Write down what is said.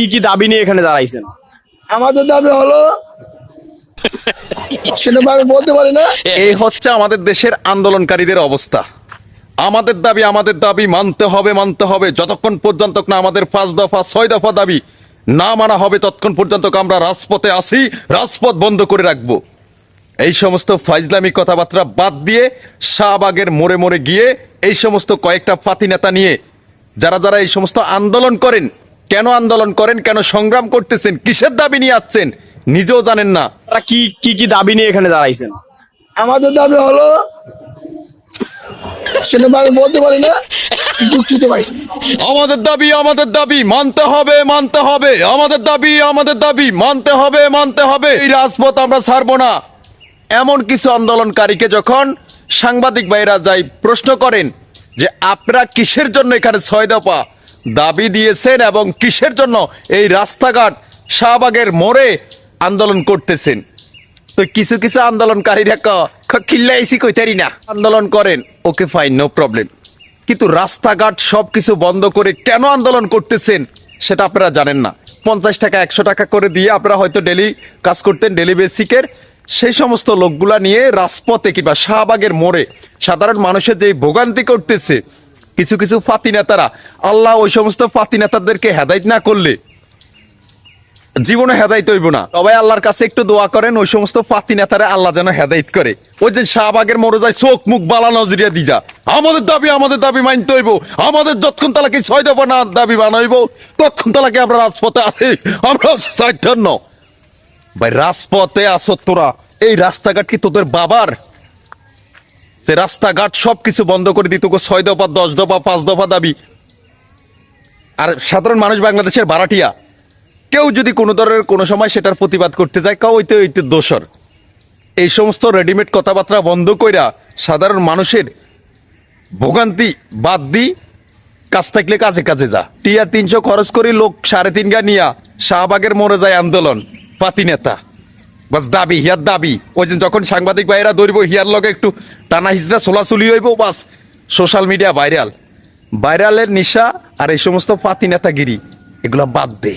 কি কি দাবি নিয়ে এখানে দাঁড়াইছেন? আমাদের দাবি হলো সেটা আমি বলতে পারি না। এই হচ্ছে আমাদের দেশের আন্দোলনকারীদের অবস্থা। আমাদের দাবি আমাদের দাবি মানতে হবে মানতে হবে। যতক্ষণ পর্যন্ত না আমাদের পাঁচ দফা ছয় দফা দাবি না মানা হবে ততক্ষণ পর্যন্ত আমরা রাজপথে আসি রাজপথ বন্ধ করে রাখব। এই সমস্ত ফাইজলামি কথাবার্তা বাদ দিয়ে শাহবাগের মোড়ে মোড়ে গিয়ে এই সমস্ত কয়েকটা ফাতি নেতা নিয়ে যারা যারা এই সমস্ত আন্দোলন করেন কেন আন্দোলন করেন কেন সংগ্রাম করতেছেন কিসের দাবি নিয়ে আসছেন নিজেও জানেন না। আপনারা কি কি কি দাবি নিয়ে এখানে দাঁড়াইছেন? আমাদের দাবি হলো সেটা আমি বলতে পারি না দুঃখিত ভাই আমাদের দাবি আমাদের দাবি মানতে হবে মানতে হবে। আমাদের দাবি আমাদের দাবি মানতে হবে মানতে হবে। এই রাজপথ আমরা ছাড়বো না। এমন কিছু আন্দোলনকারীকে যখন সাংবাদিক ভাইরা যাই প্রশ্ন করেন যে আপনারা কিসের জন্য এখানে ছয় দফা দাবি দিয়েছেন এবং কিসের জন্য এই রাস্তাঘাট শাহবাগের মোড়ে আন্দোলন করতেছেন? তো কিছু কিছু আন্দোলনকারীরা খিল্লাইছি কইতারি না। আন্দোলন করেন, ওকে ফাইন, নো প্রবলেম। কিন্তু রাস্তাঘাট সব কিছু বন্ধ করে কেন আন্দোলন করতেছেন সেটা আপনারা জানেন না। পঞ্চাশ টাকা, একশো টাকা করে দিয়ে আপনারা হয়তো ডেলি কাজ করতেন, ডেলি বেসিকের। সেই সমস্ত লোকগুলা নিয়ে রাজপথে কিংবা শাহবাগের মোড়ে সাধারণ মানুষের যে ভোগান্তি করতেছে কিছু কিছু ফাতি নেতারা, আল্লাহ ওই সমস্ত ফাতি নেতাদেরকে হেদায়ত না করলে জীবনে হেদায়ত হইব না। সবাই আল্লাহর কাছে একটু দোয়া করেন, ওই সমস্ত পাতি নেতারা আল্লাহ যেন হেদায়ত করে। ওই যে শাহবাগের মরে যায় চোখ মুখ বালা নজরিয়া দি যা। আমাদের দাবি আমাদের দাবি মানতে হইব। আমাদের যতক্ষণ তালাকে ছয় দফা না দাবি বানাইব, ততক্ষণ তালাকে আমরা রাজপথে আছি। আমরা চাইতান্ন ভাই, রাজপথে আসো তোরা। এই রাস্তাঘাট কি তোদের বাবার? যে রাস্তাঘাট সব কিছু বন্ধ করে দিত ছয় দফা, দশ দফা, পাঁচ দফা দাবি। আর সাধারণ মানুষ বাংলাদেশের ভাড়াটিয়া, কেউ যদি কোনো ধরনের কোনো সময় সেটার প্রতিবাদ করতে যায় কাউ ওইতে ওইতে দোষর। এই সমস্ত রেডিমেড কথাবার্তা বন্ধ কইরা সাধারণ মানুষের ভোগান্তি বাদ দি, কাজ থাকলে কাজে কাজে যা। টিয়া তিনশো খরচ করি লোক সাড়ে তিন গা নিয়া শাহবাগের মরে যায় আন্দোলন, পাতি নেতা। বাস দাবি, হিয়ার দাবি। ওই যে যখন সাংবাদিক ভাইরা ধরব, হিয়ার লগে একটু টানা হিজড়া চলাচলি হইব, বাস সোশ্যাল মিডিয়া ভাইরাল ভাইরালের নিশা আর এই সমস্ত পাতি নেতাগিরি, এগুলো বাদ দে।